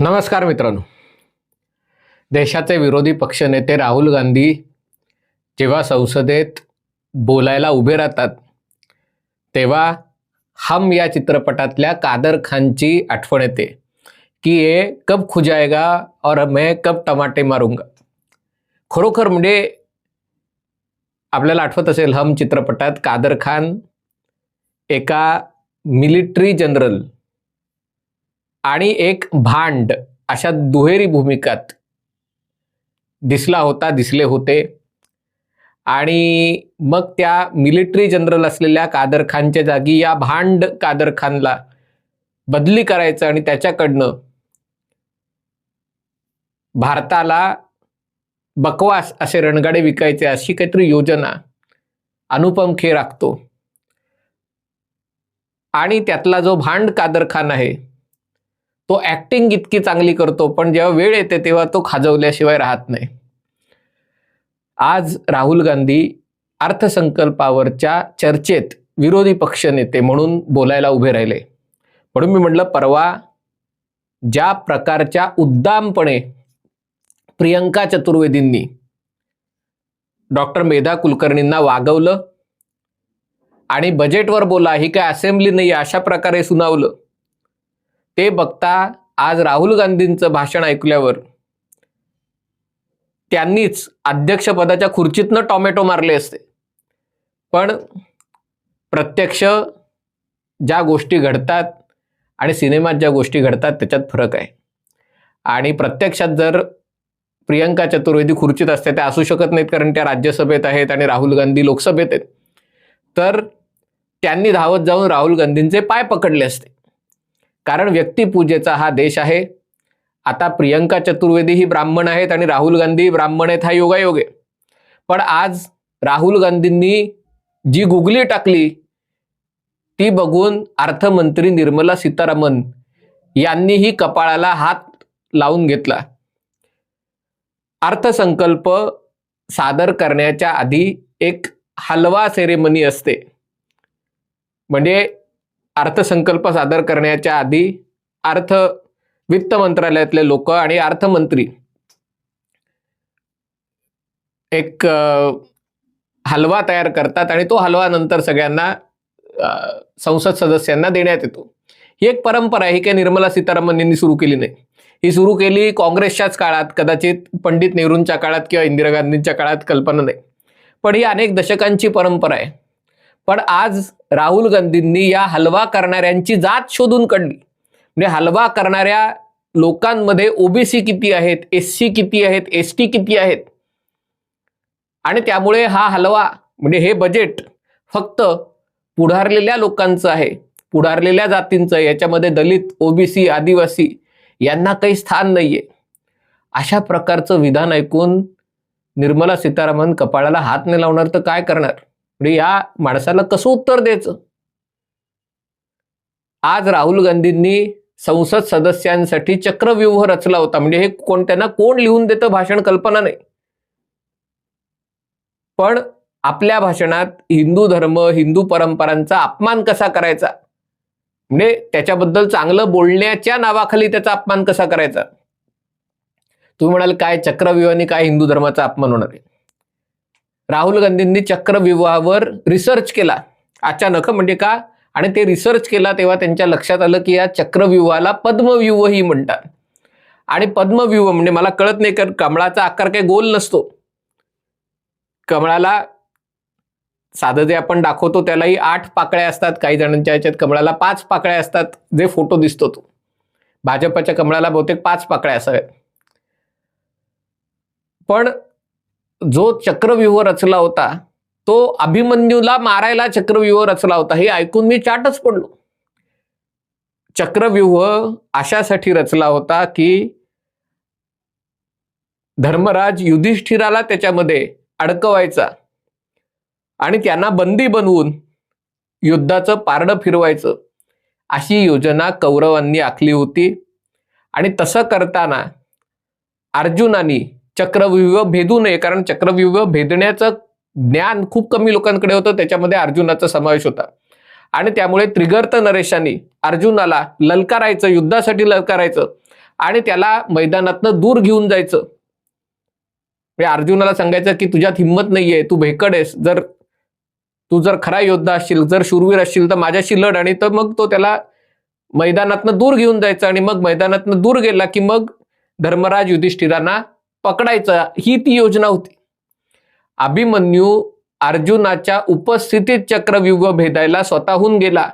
नमस्कार मित्रांनो. देशाचे विरोधी पक्षनेते राहुल गांधी जेव्हा संसदेत बोलायला उभे राहतात तेव्हा हम या चित्रपटातल्या कादर खानची आठवण येते की ये कब खुजायगा और मैं कब टमाटे मारूंगा. खरोखर म्हणजे आपल्याला आठवत असेल हम चित्रपटात कादर खान एका मिलिटरी जनरल आणि एक भांड अशा दुहेरी भूमिकात दिसला होता दिसले होते. आणि मग त्या मिलिटरी जनरल असलेल्या कादर खानच्या जागी या भांड कादर खानला बदली करायचं आणि त्याच्याकडनं भारताला बकवास असे रणगाडे विकायचे अशी काहीतरी योजना अनुपम खेर आखतो आणि त्यातला जो भांड कादर खान आहे तो ऍक्टिंग इतकी चांगली करतो पण जेव्हा वेळ येते तेव्हा तो खाजवल्याशिवाय राहत नाही. आज राहुल गांधी अर्थसंकल्पावरच्या चर्चेत विरोधी पक्षनेते म्हणून बोलायला उभे राहिले. म्हणून मी म्हटलं परवा ज्या प्रकारच्या उद्दामपणे प्रियंका चतुर्वेदींनी. डॉक्टर मेधा कुलकर्णींना वागवलं आणि बजेटवर बोला ही काय असेंब्ली नाही अशा प्रकारे सुनावलं. ते बघता आज राहुल गांधींचं भाषण ऐकल्यावर त्यांनीच अध्यक्षपदाच्या खुर्चीतनं टॉमॅटो मारले असते. पण प्रत्यक्ष ज्या गोष्टी घडतात आणि सिनेमात ज्या गोष्टी घडतात त्याच्यात फरक आहे. आणि प्रत्यक्षात जर प्रियंका चतुर्वेदी खुर्चीत असते त्या असू शकत नाहीत कारण त्या राज्यसभेत आहेत आणि राहुल गांधी लोकसभेत आहेत. तर त्यांनी धावत जाऊन राहुल गांधींचे पाय पकडले असते. कारण व्यक्तिपूजेचा हा देश आहे. आता प्रियंका चतुर्वेदी ही ब्राह्मण आहेत आणि राहुल गांधी ब्राह्मण आहेत हा योगायोग आहे. पण आज राहुल गांधींनी जी गुगली टाकली ती बघून अर्थमंत्री निर्मला सीतारामन यांनीही कपाळाला हात लावून घेतला. अर्थसंकल्प सादर करण्याच्या आधी एक हलवा सेरेमनी असते. म्हणजे अर्थसंकल्प सादर करण्याच्या आधी अर्थ वित्त मंत्रालयातले लोक आणि अर्थमंत्री एक हलवा तयार करतात आणि तो हलवा नंतर सगळ्यांना संसद सदस्यांना देण्यात येतो. ही एक परंपरा आहे ही काही निर्मला सीतारामन यांनी सुरू केली नाही. ही सुरू केली काँग्रेसच्याच काळात कदाचित पंडित नेहरूंच्या काळात किंवा इंदिरा गांधींच्या काळात कल्पना नाही. पण ही अनेक दशकांची परंपरा आहे. पण आज राहुल गांधींनी या हलवा करणाऱ्यांची जात शोधून काढली. म्हणजे हलवा करणाऱ्या लोकांमध्ये ओबीसी किती आहेत एससी किती आहेत एस टी किती आहेत? आणि त्यामुळे हा हलवा म्हणजे हे बजेट फक्त पुढारलेल्या लोकांचं आहे पुढारलेल्या जातींचं याच्यामध्ये दलित ओबीसी आदिवासी यांना काही स्थान नाहीये. अशा प्रकारचं विधान ऐकून निर्मला सीतारामन कपाळाला हात नाही लावणार तर काय करणार? म्हणजे या माणसाला कसं उत्तर द्यायचं? आज राहुल गांधींनी संसद सदस्यांसाठी चक्रव्यूह रचला होता. म्हणजे हे कोण त्यांना कोण लिहून देतं भाषण? कल्पना नाही. पण आपल्या भाषणात हिंदू धर्म हिंदू परंपरांचा अपमान कसा करायचा? म्हणजे त्याच्याबद्दल चांगलं बोलण्याच्या नावाखाली त्याचा अपमान कसा करायचा? तुम्ही म्हणाल काय चक्रव्यूहाने काय हिंदू धर्माचा अपमान होणार आहे? राहुल गांधींनी चक्रव्यूहावर रिसर्च केला. अचानक म्हणजे का? आणि ते रिसर्च केला तेव्हा त्यांच्या लक्षात आलं की या चक्रव्यूहाला पद्मव्यूहही म्हणतात. आणि पद्मव्यूह म्हणजे मला कळत नाही कारण कमळाचा आकार काही गोल नसतो. कमळाला साधं जे आपण दाखवतो त्यालाही आठ पाकळ्या असतात. काही जणांच्या ह्याच्यात कमळाला पाच पाकळ्या असतात. जे फोटो दिसतो तो. भाजपच्या कमळाला बहुतेक पाच पाकळ्या असाव्यात. पण जो चक्रव्यूह रचला होता तो अभिमन्यूला मारायला चक्रव्यूह रचला होता. हे ऐकून मी चाटच पडलो. चक्रव्यूह अशासाठी रचला होता की धर्मराज युधिष्ठिराला त्याच्यामध्ये अडकवायचा. आणि त्यांना बंदी बनवून युद्धाचं पारडं फिरवायचं. अशी योजना कौरवांनी आखली होती. आणि तसं करताना अर्जुनानी चक्रव्यूह भेदू नये कारण चक्रव्यूह भेदण्याचं ज्ञान खूप कमी लोकांकडे होतं त्याच्यामध्ये अर्जुनाचा समावेश होता. आणि त्यामुळे त्रिगर्त नरेशांनी अर्जुनाला ललकारायचं युद्धासाठी ललकारायचं आणि त्याला मैदानातनं दूर घेऊन जायचं. म्हणजे अर्जुनाला सांगायचं की तुझ्यात हिंमत नाहीये तू भेकड आहेस जर तू जर खरा योद्धा असशील जर शूरवीर असशील तर माझ्याशी लढ आणि तर मग तो त्याला मैदानातनं दूर घेऊन जायचा आणि मग मैदानातनं दूर गेला की मग धर्मराज युधिष्ठिरांना पकडायचा. ही ती योजना होती. अभिमन्यू अर्जुनाच्या उपस्थितीत चक्रव्यूह भेदायला स्वतःहून गेला.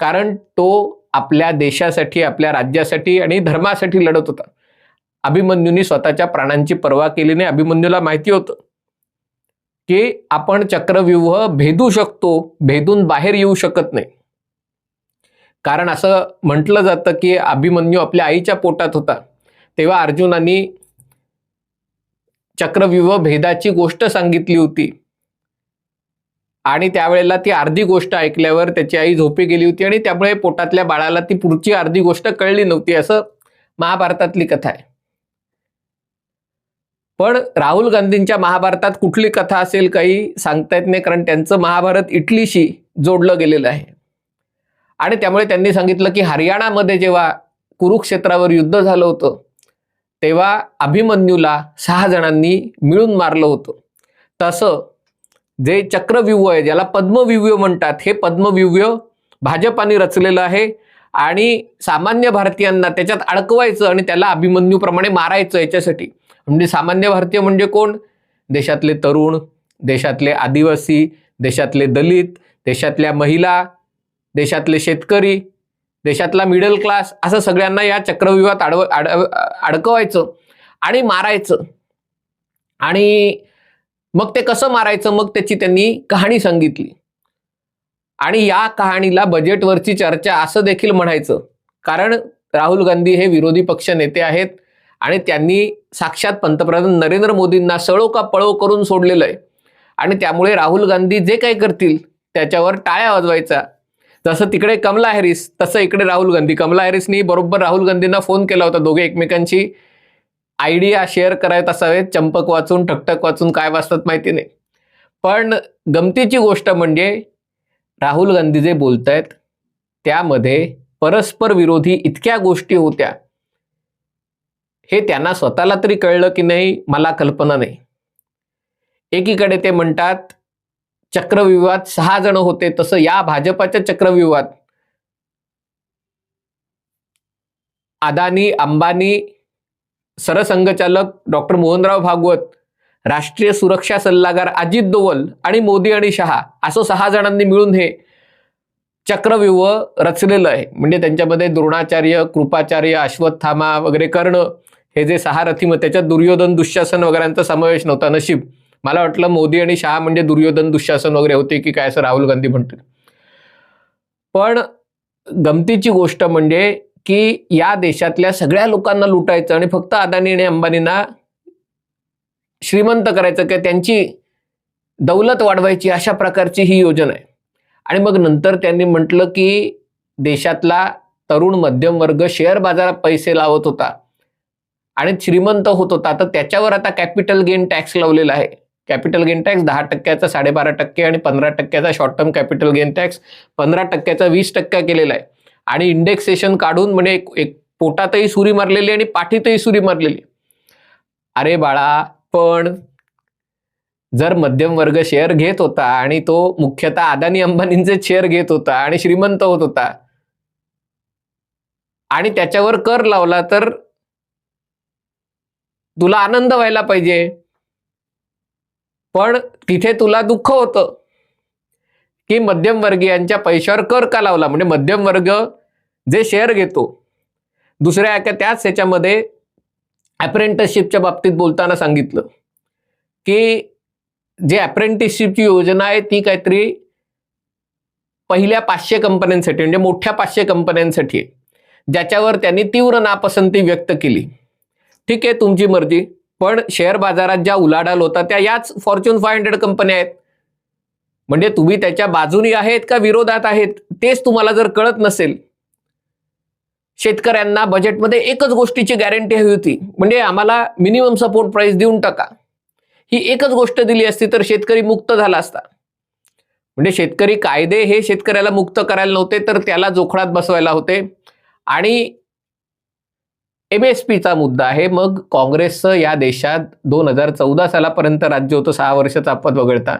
कारण तो आपल्या देशासाठी आपल्या राज्यासाठी आणि धर्मासाठी लढत होता. अभिमन्यूनी स्वतःच्या प्राणांची पर्वा केली नाही. अभिमन्यूला माहिती होतं. की आपण चक्रव्यूह भेदू शकतो भेदून बाहेर येऊ शकत नाही. कारण असं म्हटलं जातं की अभिमन्यू आपल्या आईच्या पोटात होता. तेव्हा अर्जुनानी चक्रव्यूह भेदाची गोष्ट सांगितली होती. आणि त्यावेळेला ती अर्धी गोष्ट ऐकल्यावर त्याची आई झोपी गेली होती आणि त्यामुळे पोटातल्या बाळाला ती पुढची अर्धी गोष्ट कळली नव्हती असं महाभारतातली कथा आहे. पण राहुल गांधींच्या महाभारतात कुठली कथा असेल काही सांगता येत नाही कारण त्यांचं महाभारत इटलीशी जोडलं गेलेलं आहे. आणि त्यामुळे त्यांनी सांगितलं की हरियाणामध्ये जेव्हा कुरुक्षेत्रावर युद्ध झालं होतं तेव्हा अभिमन्यूला सहा जणांनी मिळून मारलं होतं. तसं जे चक्रव्यूह आहे ज्याला पद्मव्यूह म्हणतात हे पद्मव्यूह भाजपाने रचलेलं आहे आणि सामान्य भारतीयांना त्याच्यात अडकवायचं आणि त्याला अभिमन्यूप्रमाणे मारायचं याच्यासाठी. म्हणजे सामान्य भारतीय म्हणजे कोण? देशातले तरुण देशातले आदिवासी देशातले दलित देशातल्या महिला देशातले शेतकरी देशातला मिडल क्लास असं सगळ्यांना या चक्रव्यूहात अडव अडकवायचं आणि मारायचं. आणि मग ते कसं मारायचं? मग त्याची त्यांनी कहाणी सांगितली. आणि या कहाणीला बजेटवरची चर्चा असं देखील म्हणायचं. कारण राहुल गांधी हे विरोधी पक्ष नेते आहेत. आणि त्यांनी साक्षात पंतप्रधान नरेंद्र मोदींना सळो का पळो करून सोडलेलं आहे. आणि त्यामुळे राहुल गांधी जे काही करतील त्याच्यावर टाळ्या वाजवायचा. जसं तिकडे कमला हॅरिस तसं इकडे राहुल गांधी. कमला हॅरिसनी बरोबर राहुल गांधींना फोन केला होता दोघे एकमेकांची आयडिया शेअर करायत असावेत चंपक वाचून ठकटक वाचून काय वाचतात माहिती नाही. पण गमतीची गोष्ट म्हणजे राहुल गांधी जे बोलत आहेत त्यामध्ये परस्पर विरोधी इतक्या गोष्टी होत्या. हे त्यांना स्वतःला तरी कळलं की नाही मला कल्पना नाही. एकीकडे ते म्हणतात चक्रव्यूहात सहा जण होते तसं या भाजपाच्या चक्रव्यूहात अदानी अंबानी सरसंघचालक डॉक्टर मोहनराव भागवत राष्ट्रीय सुरक्षा सल्लागार अजित दोवल आणि मोदी आणि शहा असं सहा जणांनी मिळून हे चक्रव्यूह रचलेलं आहे. म्हणजे त्यांच्यामध्ये द्रोणाचार्य कृपाचार्य अश्वत्थामा वगैरे कर्ण हे जे सहा रथीम त्याच्यात दुर्योधन दुःशासन वगैरेंचा समावेश नव्हता नशीब. मला वाटलं मोदी आणि शहा म्हणजे दुर्योधन दुःशासन वगैरे होते की काय असं राहुल गांधी म्हणतील. पण गमतीची गोष्ट म्हणजे की या देशातल्या सगळ्या लोकांना लुटायचं आणि फक्त अदानी आणि अंबानींना श्रीमंत करायचं की त्यांची दौलत वाढवायची अशा प्रकारची ही योजना आहे. आणि मग नंतर त्यांनी म्हटलं की देशातला तरुण मध्यम वर्ग शेअर बाजारात पैसे लावत होता. आणि श्रीमंत होत होता तर त्याच्यावर आता कॅपिटल गेन टॅक्स लावलेला आहे. कॅपिटल गेन टॅक्स दहा टक्क्याचा साडेबारा टक्के आणि पंधरा टक्क्याचा short term capital gain tax पंधरा टक्क्याचा वीस टक्का केलेला आहे. आणि इंडेक्सेशन काढून म्हणजे एक एक पोटातही सुरी मारलेली आणि पाठीतही सुरी मारलेली. अरे बाळा पण जर मध्यम वर्ग शेअर घेत होता आणि तो मुख्यतः अदानी अंबानींचे शेअर घेत होता आणि श्रीमंत होत होता आणि त्याच्यावर कर लावला तर तुला आनंद व्हायला पाहिजे. पण तिथे तुला दुःख होतं. की मध्यमवर्गीयांच्या पैशावर कर का लावला? म्हणजे मध्यम वर्ग जे शेअर घेतो. दुसऱ्या एका त्याच ह्याच्यामध्ये अप्रेंटिसशिपच्या बाबतीत बोलताना सांगितलं. की जे अप्रेंटिसशिपची योजना आहे ती काहीतरी पहिल्या पाचशे कंपन्यांसाठी म्हणजे मोठ्या पाचशे कंपन्यांसाठी आहे. ज्याच्यावर त्यांनी तीव्र नापसंती व्यक्त केली. ठीक आहे तुमची मर्जी. पण शेअर बाजारात ज्या उलाढाल होता त्या याच फॉर्च्यून फाय हंड्रेड कंपन्या आहेत. म्हणजे तुम्ही त्याच्या बाजूनी आहेत का विरोधात आहेत तेच तुम्हाला जर कळत नसेल शेतकऱ्यांना बजेटमध्ये एकच गोष्टीची गॅरंटी हवी होती. म्हणजे आम्हाला मिनिमम सपोर्ट प्राइस देऊन टाका. ही एकच गोष्ट दिली असती तर शेतकरी मुक्त झाला असता. म्हणजे शेतकरी कायदे हे शेतकऱ्याला मुक्त करायला नव्हते तर त्याला जोखडात बसवायला होते. आणि एम एस पीचा मुद्दा आहे. मग काँग्रेसचं या देशात दोन हजार चौदा सालापर्यंत राज्य होतं. सहा वर्षाचा आपत वगळता.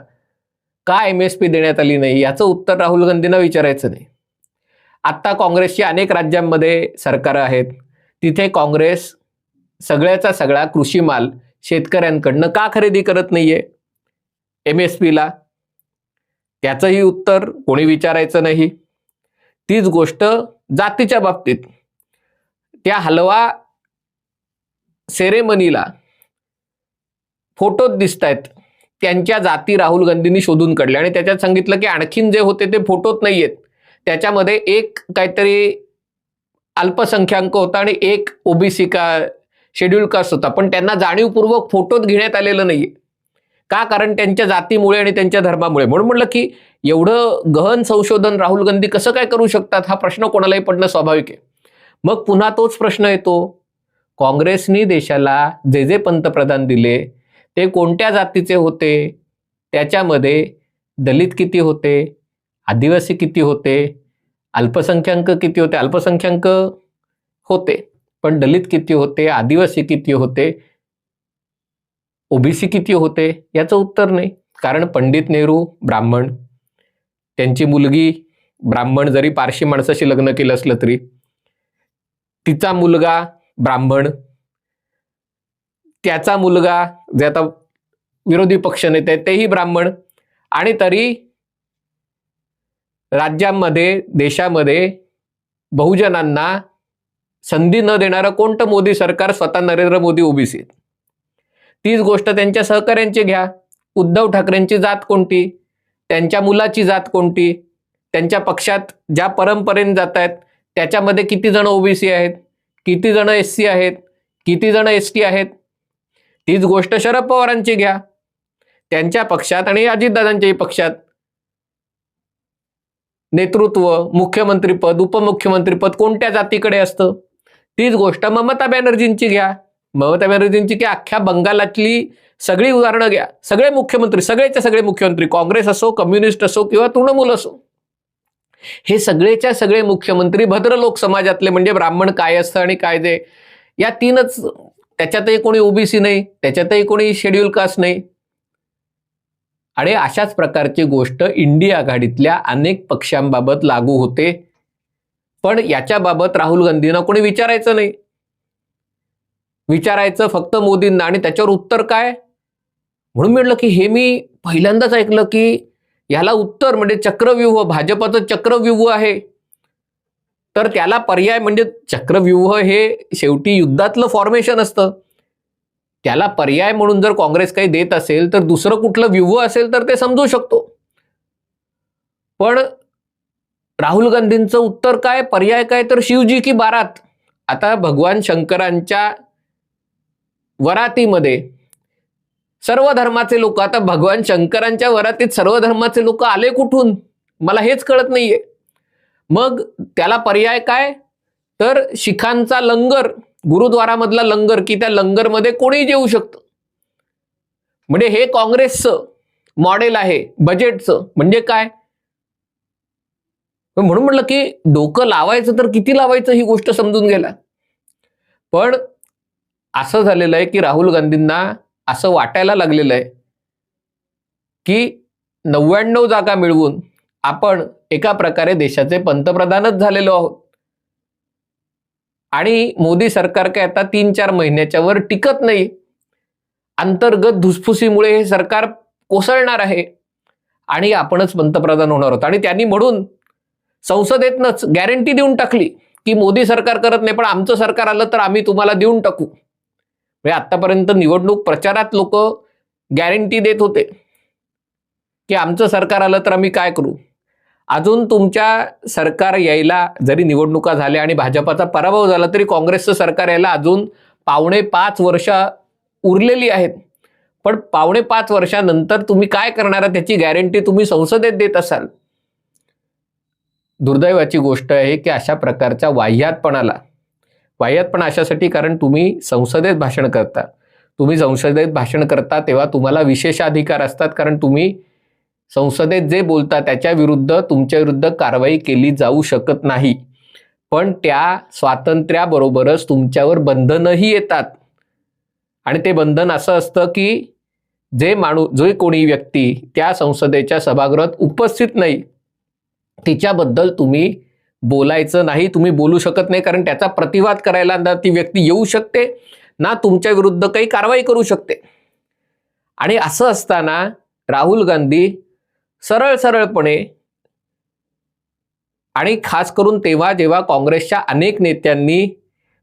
का एम एस पी देण्यात आली नाही? याचं उत्तर राहुल गांधींना विचारायचं नाही. आत्ता काँग्रेसची अनेक राज्यांमध्ये सरकारं आहेत. तिथे काँग्रेस सगळ्याचा सगळा कृषी माल शेतकऱ्यांकडनं का खरेदी करत नाहीये? एम एस पीला त्याचंही उत्तर कोणी विचारायचं नाही. तीच गोष्ट जातीच्या बाबतीत. त्या हलवा सेरेमनीला फोटोत दिसत आहेत त्यांच्या जाती राहुल गांधींनी शोधून काढल्या आणि त्याच्यात सांगितलं की आणखीन जे होते ते फोटोत नाही आहेत त्याच्यामध्ये एक काहीतरी अल्पसंख्याक होता आणि एक ओबीसी का शेड्यूल कास्ट होता. पण त्यांना जाणीवपूर्वक फोटोत घेण्यात आलेलं नाही का? कारण त्यांच्या जातीमुळे आणि त्यांच्या धर्मामुळे. म्हणून म्हटलं की एवढं गहन संशोधन राहुल गांधी कसं काय करू शकतात? हा प्रश्न कोणालाही पडणं स्वाभाविक आहे. मग पुन्हा तोच प्रश्न येतो. काँग्रेसनी देशाला जे जे पंतप्रधान दिले ते कोणत्या जातीचे होते त्याच्यामध्ये दलित किती होते आदिवासी किती होते अल्पसंख्याक किती होते अल्पसंख्याक होते पण दलित किती होते आदिवासी किती होते ओबीसी किती होते याचं उत्तर नाही. कारण पंडित नेहरू ब्राह्मण त्यांची मुलगी ब्राह्मण जरी पारशी माणसाशी लग्न केलं असलं तरी तिचा मुलगा ब्राह्मण. त्याचा मुलगा जे आता विरोधी पक्ष नेते आहेत तेही ब्राह्मण. आणि तरी राज्यांमध्ये देशामध्ये बहुजनांना संधी न देणारं कोणतं मोदी सरकार? स्वतः नरेंद्र मोदी ओबीसी. तीच गोष्ट त्यांच्या सहकाऱ्यांची घ्या. उद्धव ठाकरेंची जात कोणती? त्यांच्या मुलाची जात कोणती? त्यांच्या पक्षात ज्या परंपरेने जात आहेत त्याच्यामध्ये किती जण ओबीसी आहेत? किती जण एस सी आहेत? किती जण एस टी आहेत? तीच गोष्ट शरद पवारांची घ्या. त्यांच्या पक्षात आणि अजितदादांच्याही पक्षात नेतृत्व मुख्यमंत्रीपद उपमुख्यमंत्रीपद कोणत्या जातीकडे असतं? तीच गोष्ट ममता बॅनर्जींची घ्या. ममता बॅनर्जींची की अख्ख्या बंगालातली सगळी उदाहरणं घ्या. सगळे मुख्यमंत्री सगळेचे सगळे मुख्यमंत्री काँग्रेस असो कम्युनिस्ट असो किंवा तृणमूल असो. हे सगळेच्या सगळे मुख्यमंत्री भद्रलोक समाजातले म्हणजे ब्राह्मण काय असतं आणि कायदे या तीनच त्याच्यातही कोणी ओबीसी नाही त्याच्यातही कोणी शेड्यूल कास्ट नाही. आणि अशाच प्रकारची गोष्ट इंडिया आघाडीतल्या अनेक पक्षांबाबत लागू होते. पण याच्याबाबत राहुल गांधींना कोणी विचारायचं नाही. विचारायचं फक्त मोदींना. आणि त्याच्यावर उत्तर काय? म्हणून म्हटलं की हे मी पहिल्यांदाच ऐकलं की याला उत्तर म्हणजे चक्रव्यूह. भाजपाचं चक्रव्यूह आहे. तर त्याला पर्याय म्हणजे चक्रव्यूह हे शेवटी युद्धातलं फॉर्मेशन असतं. त्याला पर्याय म्हणून जर काँग्रेस काही देत असेल तर दुसरं कुठलं व्यूह असेल तर ते समजू शकतो. पण राहुल गांधींचं उत्तर काय? पर्याय काय? तर शिवजी की बारात. आता भगवान शंकरांच्या वरातीमध्ये सर्व धर्माचे लोक आता भगवान शंकरांच्या वरातीत सर्व धर्माचे लोक आले कुठून? मला हेच कळत नाहीये. मग त्याला पर्याय काय? तर शिखांचा लंगर गुरुद्वारामधला लंगर की त्या लंगरमध्ये कोणी जेऊ शकतं? म्हणजे हे काँग्रेसचं मॉडेल आहे बजेटचं. म्हणजे काय? म्हणून म्हटलं की डोकं लावायचं तर किती लावायचं ही गोष्ट समजून गेला पण असं झालेलं आहे की राहुल गांधींना असं वाटायला लागलेलं आहे की नव्याण्णव जागा मिळवून आपण एका प्रकारे देशाचे पंतप्रधानच झालेलो आहोत. आणि मोदी सरकार काय आता तीन चार महिन्याच्या वर टिकत नाही. अंतर्गत धुसफुसीमुळे हे सरकार कोसळणार आहे. आणि आपणच पंतप्रधान होणार आहोत. आणि त्यांनी म्हणून संसदेतनच गॅरंटी देऊन टाकली की मोदी सरकार करत नाही पण आमचं सरकार आलं तर आम्ही तुम्हाला देऊन टाकू. म्हणजे आतापर्यंत निवडणूक प्रचारात लोक गॅरंटी देत होते. की आमचं सरकार आलं तर आम्ही काय करू? अजून तुमच्या सरकार यायला जरी निवडणुका झाल्या आणि भाजपाचा पराभव झाला तरी काँग्रेसचं सरकार यायला अजून पावणे पाच वर्ष उरलेली आहेत. पण पावणे पाच वर्षानंतर तुम्ही काय करणार त्याची गॅरंटी तुम्ही संसदेत देत असाल. दुर्दैवाची गोष्ट आहे की अशा प्रकारच्या वाह्यातपणाला वाह्यातपणा अशासाठी कारण तुम्ही संसदेत भाषण करता. तुम्ही संसदेत भाषण करता तेव्हा तुम्हाला विशेष अधिकार असतात कारण तुम्ही संसदेत जे बोलता त्याच्या विरुद्ध तुमच्या विरुद्ध कारवाई केली जाऊ शकत नाही. पण त्या स्वातंत्र्याबरोबरच तुमच्यावर बंधनही येतात. आणि ते बंधन असं असतं की जे माणूस जो कोणी व्यक्ती त्या संसदेच्या सभागृहात उपस्थित नाही तिच्याबद्दल तुम्ही बोलायचं नाही तुम्ही बोलू शकत नाही कारण त्याचा प्रतिवाद करायला ना ती व्यक्ती येऊ शकते ना तुमच्या विरुद्ध काही कारवाई करू शकते. आणि असं असताना राहुल गांधी सरळ सरळपणे आणि खास करून तेव्हा जेव्हा काँग्रेसच्या अनेक नेत्यांनी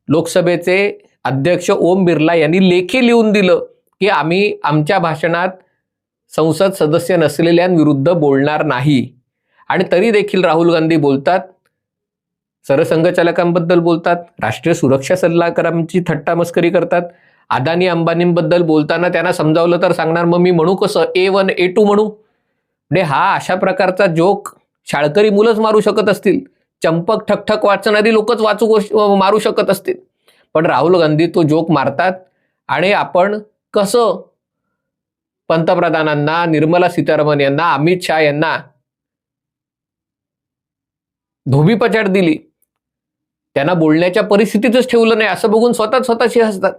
लोकसभेचे अध्यक्ष ओम बिर्ला यांनी लेखी लिहून दिलं की आम्ही आमच्या भाषणात संसद सदस्य नसलेल्यांविरुद्ध बोलणार नाही. आणि तरी देखील राहुल गांधी बोलतात सरसंघचालकांबद्दल बोलतात राष्ट्रीय सुरक्षा सल्लागारांची थट्टा मस्करी करतात. अदानी अंबानींबद्दल बोलताना त्यांना समजावलं तर सांगणार मग मी म्हणू कसं? ए वन ए टू म्हणू. म्हणजे हा अशा प्रकारचा जोक शाळकरी मुलंच मारू शकत असतील. चंपक ठकठक वाचणारी लोकच वाचू मारू शकत असतील. पण राहुल गांधी तो जोक मारतात आणि आपण कसं? पंतप्रधानांना निर्मला सीतारामन यांना अमित शहा यांना धोबीपछाड दिली. त्यांना बोलण्याच्या परिस्थितीतच ठेवलं नाही असं बघून स्वतःच स्वतःशी हसतात.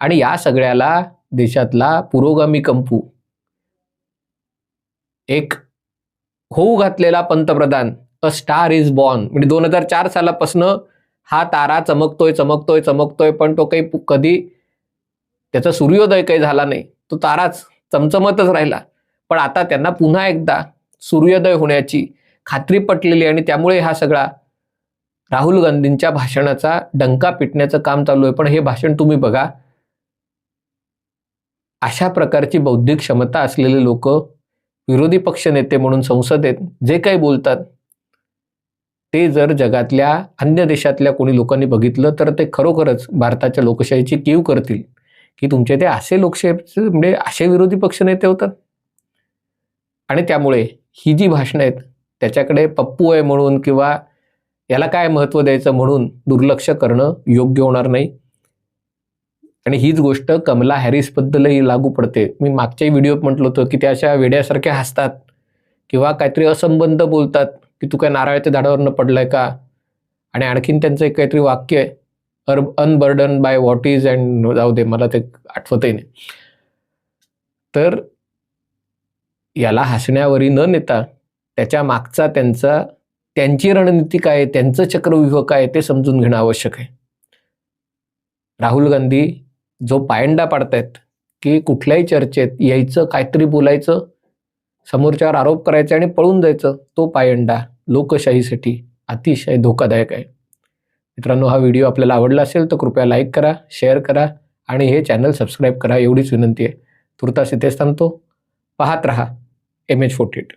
आणि या सगळ्याला देशातला पुरोगामी कंपू एक होऊ घातलेला पंतप्रधान अ स्टार इज बॉर्न म्हणजे दोन हजार चार सालापासनं हा तारा चमकतोय चमकतोय चमकतोय पण तो काही कधी त्याचा सूर्योदय काही झाला नाही. तो ताराच चमचमतच राहिला. पण आता त्यांना पुन्हा एकदा सूर्योदय होण्याची खात्री पटलेली आणि त्यामुळे हा सगळा राहुल गांधींच्या भाषणाचा डंका पिटण्याचं काम चालू आहे पण हे भाषण तुम्ही बघा. अशा प्रकारची बौद्धिक क्षमता असलेले लोक विरोधी पक्ष नेते म्हणून संसदेत जे काही बोलतात ते जर जगातल्या अन्य देशातल्या कोणी लोकांनी बघितलं तर ते खरोखरच भारताच्या लोकशाहीची कीव करतील. की तुमचे ते असे लोकशाही म्हणजे असे विरोधी पक्ष नेते होतात. आणि त्यामुळे ही जी भाषणं आहेत त्याच्याकडे पप्पू आहे म्हणून किंवा याला काय महत्त्व द्यायचं म्हणून दुर्लक्ष करणं योग्य होणार नाही. आणि हीच गोष्ट कमला हॅरिसबद्दलही लागू पडते. मी मागच्याही व्हिडिओत म्हटलं होतं की त्या अशा वेड्यासारख्या हसतात किंवा काहीतरी असंबंध बोलतात की तू काय नारळाच्या झाडावरनं पडलाय का? आणि आणखीन त्यांचं एक काहीतरी वाक्य आहे अर unburden by what is and जाऊ दे मला ते आठवतही नाही. तर याला हसण्यावरी न नेता त्याच्या मागचा त्यांचा त्यांची रणनीती काय आहे, त्यांचं चक्रव्यूह काय ते समजून घेणं आवश्यक आहे. राहुल गांधी जो पायंडा पाडतायत की कुठल्याही चर्चेत यायचं काहीतरी बोलायचं समोरच्यावर आरोप करायचे आणि पळून जायचं तो पायंडा लोकशाहीसाठी अतिशय धोकादायक आहे. मित्रांनो हा व्हिडिओ आपल्याला आवडला असेल तर कृपया लाईक करा शेअर करा आणि हे चॅनल सबस्क्राईब करा एवढीच विनंती आहे. तुर्तास इथेच थांबतो. पाहत रहा एम एच फोर्टी एट